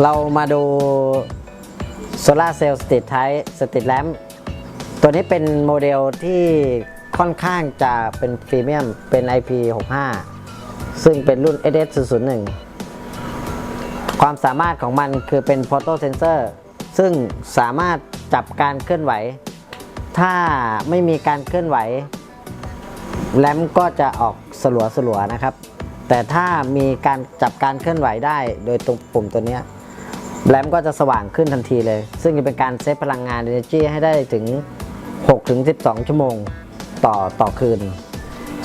เรามาดูโซลาเซลล์สติ t ไท p สติ t แลมตัวนี้เป็นโมเดลที่ค่อนข้างจะเป็นพรีเมียมเป็น IP65 ซึ่งเป็นรุ่น SS001 ความสามารถของมันคือเป็น Photo Sensor ซึ่งสามารถจับการเคลื่อนไหว ถ้าไม่มีการเคลื่อนไหว แลมก็จะออกสลัวสลัวๆนะครับ แต่ถ้ามีการจับการเคลื่อนไหวได้โดยตรงปุ่มตัวนี้ แลมก็จะสว่างขึ้นทันทีเลย ซึ่งจะเป็นการเซฟพลังงาน Energy ให้ได้ถึง6ถึง12 ชั่วโมงต่อต่อคืน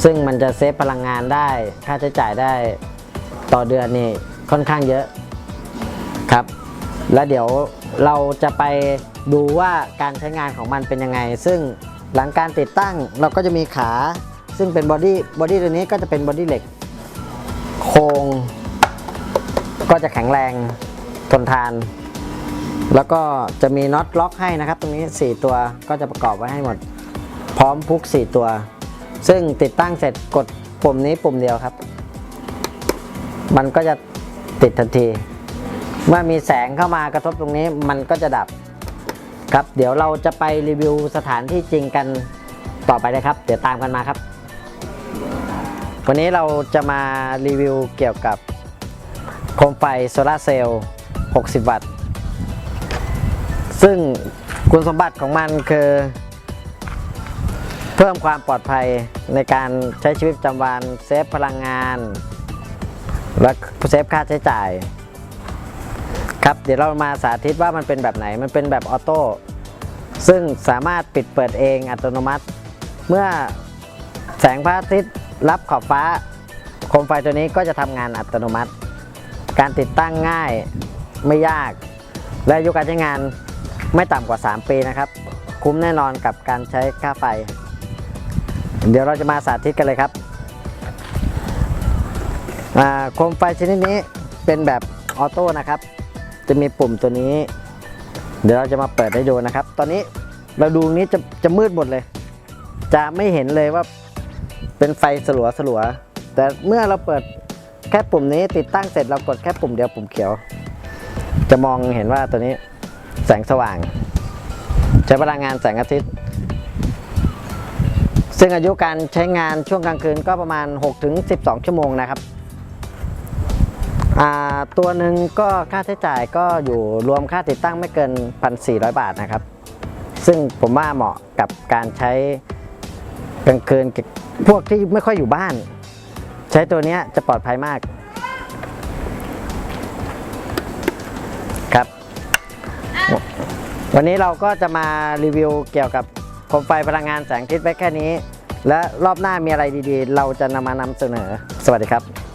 ซึ่งมันจะเซฟพลังงานได้ ค่าใช้จ่ายได้ต่อเดือนนี่ค่อนข้างเยอะครับ แล้วเดี๋ยวเราจะไปดูว่าการใช้งานของมันเป็นยังไง ซึ่งหลังการติดตั้งเราก็จะมีขา ซึ่งเป็นบอดี้บอดี้ตัวนี้ก็จะเป็นบอดี้เหล็ก โครงก็จะแข็งแรง ทนทาน แล้วก็จะมีน็อตล็อกให้นะครับ ตรงนี้ 4 ตัวก็จะประกอบไว้ให้หมด พร้อมพุก 4 ตัว ซึ่งติดตั้งเสร็จกดปุ่มนี้ปุ่มเดียวครับ มันก็จะติดทันที เมื่อมีแสงเข้ามากระทบตรงนี้มันก็จะดับครับ เดี๋ยวเราจะไปรีวิวสถานที่จริงกันต่อไปเลยครับ เดี๋ยวตามกันมาครับ วันนี้เราจะมารีวิวเกี่ยวกับโคมไฟโซลาเซลล์ 60 วัตต์ ซึ่งคุณสมบัติของมันคือ เพิ่มความปลอดภัยในการใช้ชีวิตประจำวันเซฟพลังงาน และเซฟค่าใช้จ่าย ครับเดี๋ยวเรามาสาธิตว่ามันเป็นแบบไหนมันเป็นแบบออโต้ซึ่งสามารถปิดเปิดเองอัตโนมัติ เมื่อแสงพระอาทิตย์รับขอบฟ้าโคมไฟตัวนี้ก็จะทำงานอัตโนมัติ การติดตั้งง่าย ไม่ยาก และอายุการใช้งานไม่ต่ำกว่า 3 ปีนะครับ คุ้มแน่นอนกับการใช้ค่าไฟ เดี๋ยวเราจะมาสาธิตกันเลยครับโคมไฟชนิดนี้เป็นแบบออโต้นะครับ จะมีปุ่มตัวนี้ เดี๋ยวเราจะมาเปิดให้ดูนะครับ ตอนนี้เราดูนี้จะจะมืดหมดเลย จะไม่เห็นเลยว่าเป็นไฟสลัวสลัวแต่เมื่อเราเปิดแค่ปุ่มนี้ติดตั้งเสร็จเรากดแค่ปุ่มเดียวปุ่มเขียว จะมองเห็นว่าตัวนี้แสงสว่าง ใช้พลังงานแสงอาทิตย์ ซึ่งอายุการใช้งานช่วงกลางคืนก็ประมาณ 6-12 ชั่วโมงนะครับ ตัวหนึ่งก็ค่าใช้จ่ายก็อยู่รวมค่าติดตั้งไม่เกิน 1,400 บาทนะครับ ซึ่งผมว่าเหมาะกับการใช้กลางคืนพวกที่ไม่ค่อยอยู่บ้าน ใช้ตัวนี้จะปลอดภัยมาก วันนี้เราก็จะมารีวิวเกี่ยวกับโคมไฟพลังงานแสงอาทิตย์ไว้แค่นี้ และรอบหน้ามีอะไรดีๆ เราจะนำมานำเสนอ สวัสดีครับ